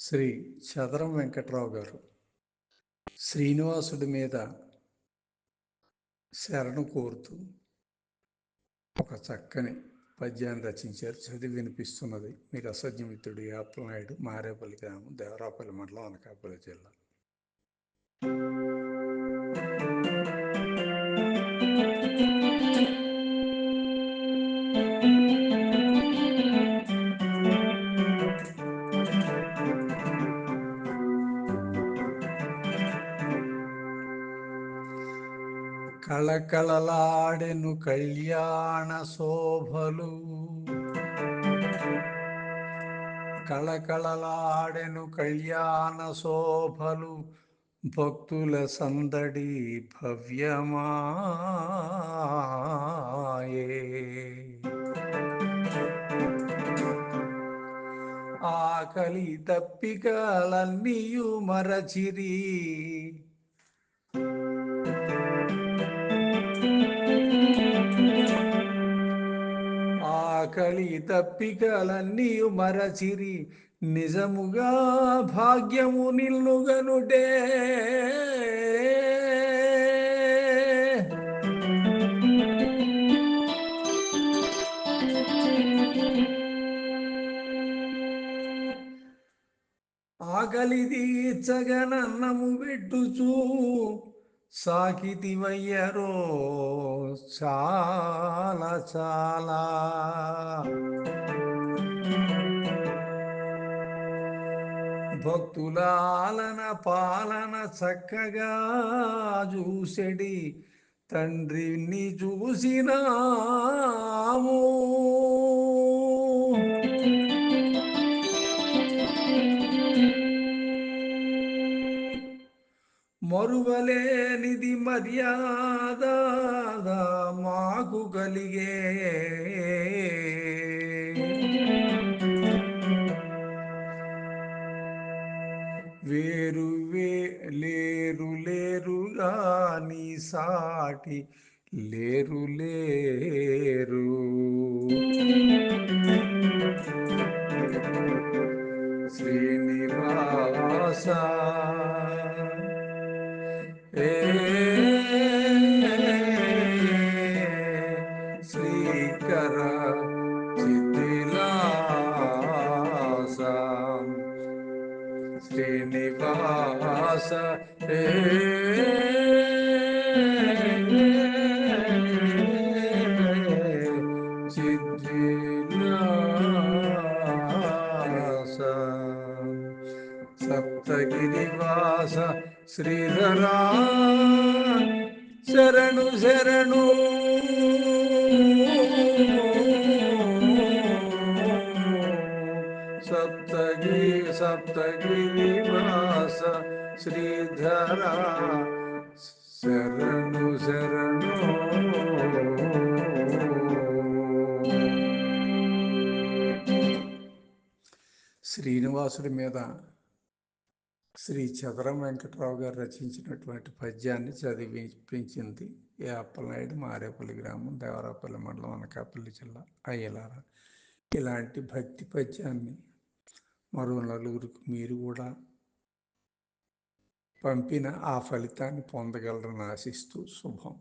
శ్రీ చదరం వెంకట్రావు గారు. శ్రీనివాసుడి మీద శరణు కోరుతూ ఒక చక్కని పద్యాన్ని రచించారు. చదివి వినిపిస్తున్నది మీరు అసజ్ఞమిత్రుడు యాప్లనాయుడు మారేపల్లి గ్రామం దేవరాపల్లి మండలం అనకాపల్లి జిల్లా. కళకళలాడెను కళ్యాణ శోభలు. కళకళలాడెను కళ్యాణ శోభలు భక్తుల సందడి భవ్యమాయే. ఆకలి తప్పికలన్నీయు మరచిరి. ఆకలి తప్పికలన్నీ మరచిరి. నిజముగా భాగ్యము నిల్లుగనుటే ఆకలి తీర్చగనన్నము పెట్టుచూ సాకితివయ్యరో చాలా చాలా. భక్తులాలన పాలన చక్కగా చూసెడి తండ్రిని చూసినాము. మరువలేనిది మర్యాద మాకు కలిగే. వేరు వే లేరు లేరుగా నీ సాటి లేరు లేరు. నివాస సప్తగిరివాస శ్రీధరా శరణు శరణు. సప్తగిరి सप्तगिरी శ్రీధరా శరణు శరణు. శ్రీనివాసుడి మీద శ్రీ చదరం వెంకట్రావు గారు రచించినటువంటి పద్యాన్ని చదివించింది ఏ అప్పలనాయుడు మారేపల్లి గ్రామం దేవరాపల్లి మండలం అనకాపల్లి జిల్లా అయ్యలార. ఇలాంటి భక్తి పద్యాన్ని మరో నలుగురికి మీరు కూడా పంపిన ఆ ఫలితాన్ని పొందగలరని ఆశిస్తూ శుభం.